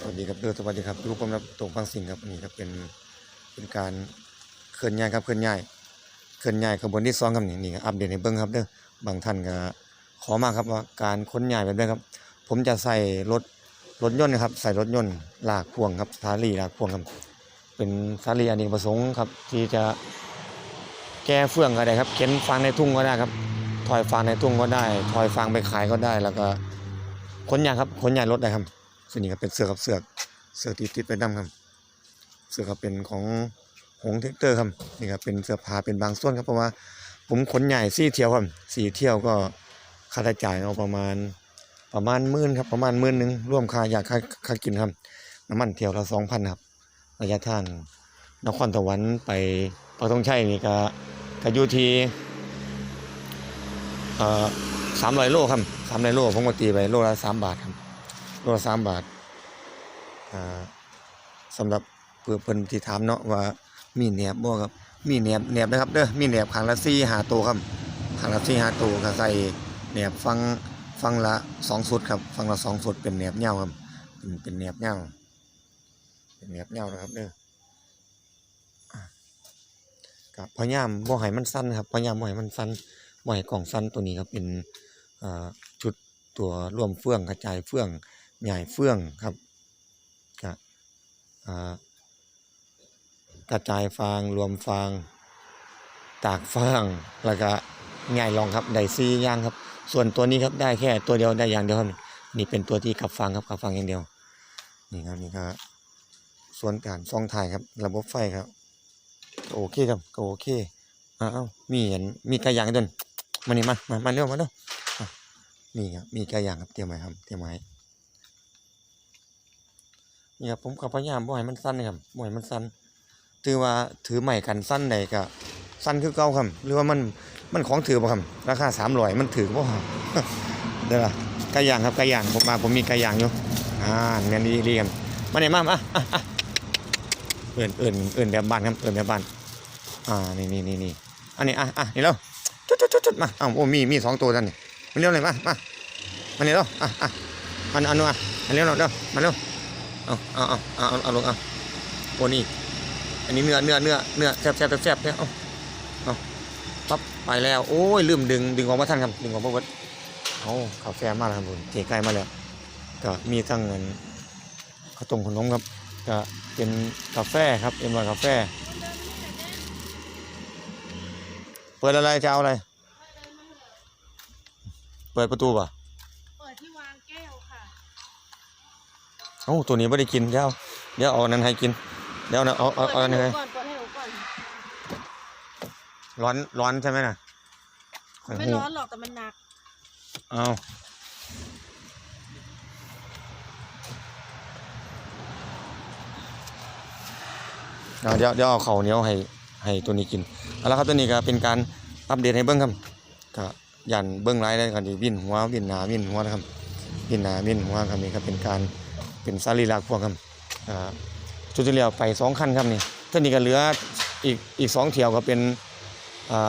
สวัสดีครับเด้อสวัสดีครับทุกคนครับตรงฟังสิ่งครับนนี้ครับเป็นเป็นการเคลื่อนย้ายครับเคลื่อนย้ายเคลื่อนย้ายขบวนที่สองครับนี่นี่ครับอัปเดตให้เบิ่งครับเด้อบางท่านก็ขอมาครับว่าการขนย้ายแบบนี้ครับ ผมจะใส่รถรถยนต์นะครับใส่รถยนต์ลากพ่วงครับสาลีลากพ่วงครับ เป็นสาลีอเนกประสงค์ครับ ที่จะแก้เฟื่องก็ได้ครับเข็นฟางในทุ่งก็ได้ครับถอยฟางในทุ่งก็ได้ถอยฟางไปขายก็ได้แล้วก็ขนย้ายครับขนย้ายรถได้ครับ ส่วนนี้ก็เป็นเสือกับเสือกเสือกติดติดไปดำครับ เสือก็เป็นของหงเทคเตอร์ครับนี่ครับเป็นเสื้อผ้าเป็นบางส่วนครับเพราะว่า ผมขนใหญ่สี่เที่ยวครับสี่เที่ยวก็ค่าใช้จ่ายเอาประมาณประมาณหมื่นครับประมาณหมื่นหนึ่งร่วมค่ายาค่าค่ากินครับน้ำมันเที่ยวละสองพันครับระยะทางนครสวรรค์ไปปักธงชัยนี่ก็ก็อยู่ที่เอ่อสามร้อยโลครับสามร้อยโลผมก็ตีไปโลละสามบาทครับ โลละสามบาทอ่าสำหรับเพื่อเพิ่นที่ถามเนาะว่ามีแหนบบ่ครับ มีแหนบแหนบนะครับเด้อมีแหนบขางละ4 5ตัวครับขางละ4 5ตัวก็ใส่แหนบฟังฟังละ2สุดครับ ฟังละ2สุดเป็นแหนบยาวครับ เป็นเป็นแหนบยาวเป็นแหนบยาวนะครับเด้ออะก็พยายามบ่ให้มันสั้นครับพยายามบ่ให้มันสั้นบ่ให้กล่องสั้นตัวนี้ครับเป็นอ่าชุดตัวร่วมเฟื่องกระจายเฟื่อง ใหญ่เฟื่องครับกะกระจายฟางรวมฟาง ตากฟางแล้วก็ใหญ่รองครับได้ซีย่างครับ ส่วนตัวนี้ครับได้แค่ตัวเดียวได้อย่างเดียวครับนี่เป็นตัวที่ขับฟางครับขับฟางอย่างเดียวนี่ครับนี่ครับส่วนการซองถ่ายครับ ระบบไฟครับก็โอเคครับก็โอเคอ้าวมีเห็นมีกระยางด้วยมานี่มามามาเร็วมาเร็วนี่ครับมีกระย่างครับเตรียมไว้ครับเตรียมไว้ นี่ครับผมก็พยายามบ่ให้มันสั้นครับบ่ให้มันสั้นถือว่าถือใหม่กันสั้นใดก็สั้นคือเก่าครับหรือว่ามันมันของถือบ่ครับราคาสามร้อยมันถือบ่ครับเด้อล่ะกระย่างครับกระย่างผมมาผมมีกระย่างอยู่อ่าเนียนดีดีกันมาเนี่ยมามาอะเอื่นเอื่นเอื่นแบบบ้านครับเอื่นแบบบ้านอ่านี่นี่นี่นี่อันนี้อะอะนี่แล้วจุดจุดจุดจุดมาอ้าวโอ้มีมีสองตัวนั่นนี่มาเร็วเลยมามามาเร็วอะอะอันอันนู้นอะมาเร็วหน่อยเร็วมาเร็ว เอาเอาเอาเอาเอาเอาลงเอาโอ้นี่อันนี้เนื้อเนื้อเนื้อเนื้อแซ่บแซ่บแซ่บเนี่ยเอาเอาปั๊บไปแล้วโอ้ยลืมดึงดึงขออกมาทันครับดึงออกมาเบิดเอากาแฟมาแล้วครับผมเทใกล้มาแล้วก็มีทั้งเงินข้าวต้มขนมครับก็เป็นกาแฟครับเอ็มร้อยกาแฟ เปิดอะไรจะเอาอะไร เปิดประตูป่ะ เปิดที่วางแก้วค่ะ เอ้าตัวนี้ไม่ได้กินเดี๋ยวเดี๋ยวเอาอันนั้นให้กิน เดี๋ยวเอาเอาเอาเอาอันนี้เปิให้ดให้หนูก่อนเปิดให้หนูก่อนร้อนร้อนใช่ไหมน่ะข่อยไม่หูร้อนหรอกแต่มันหนักเอาเอาเดี๋ยวเดี๋ยวเอาข้าวเหนียวให้ให้ตัวนี้กินเอาละครับตัวนี้ก็เป็นการอัปเดตให้เบิ้งครับก็ยันเบิ้งไลน์ได้กันดีวินหัววินหนาวินหัวนะครับวินหนาวินหัวครับนี่ก็เป็นการ เป็นสารีลักพวกครับอ่าจุดที่เรียวไปสองคันครับนี่ท่านี้ก็เหลืออีกอีกสองเที่ยวก็เป็น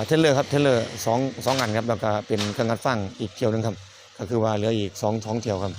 เทเลอร์ครับเทเลอร์สองสองอันครับแล้วก็เป็นเครื่องงัดฟังอีกเที่ยวหนึงครับก็คือว่าเหลืออีกสองสองเที่ยวครับ